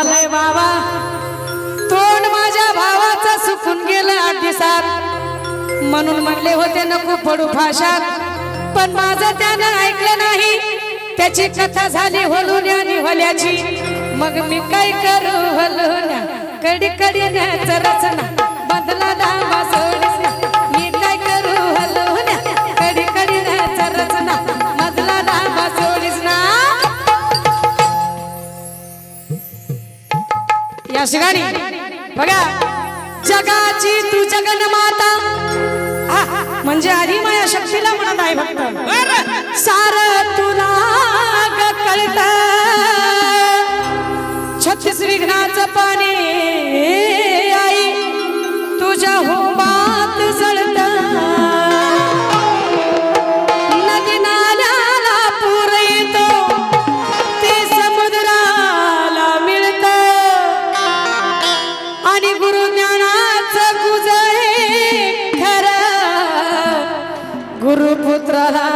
आलय बाबा. तोंड माझ्या भावाचं सुकून गेलं आठ म्हणून म्हणले होते नको पडू भाषात. पण माझं त्यानं ऐकलं नाही. त्याची कथा झाली हलून्या निवल्याची मग मी काय करू हलून्या कडी कडी रचना. बदला दावा सोडल्या या शिकारी बघा जगाची तू जगन माता म्हणजे आधी माया शक्तीला म्हणत आहे भक्त. Radha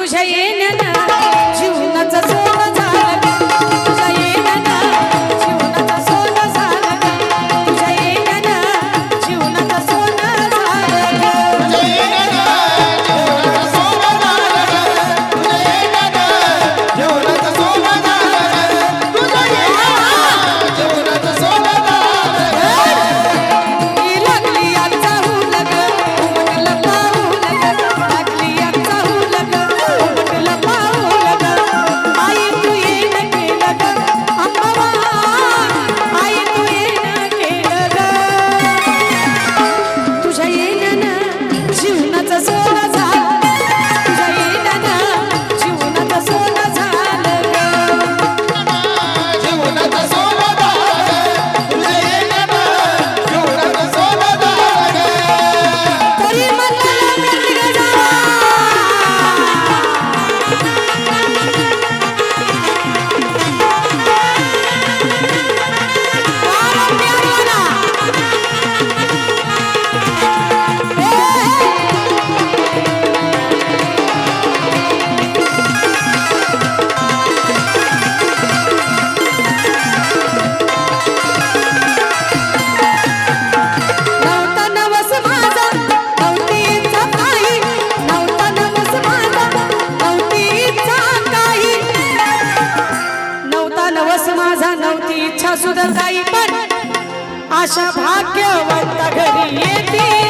तुझ्या येण्यानं जीवनाचा जोर सुद्धा काही पण आशा भाग्यवंत घरी येते.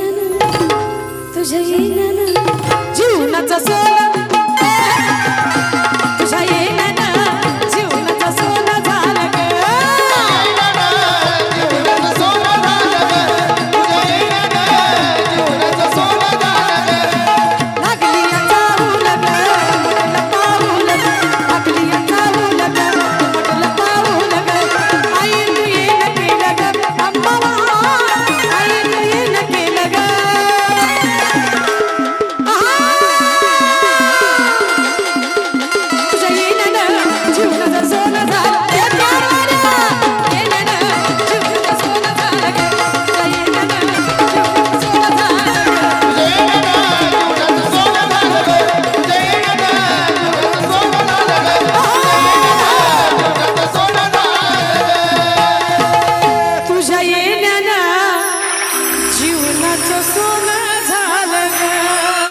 तुझ्या जीवनाचा सोला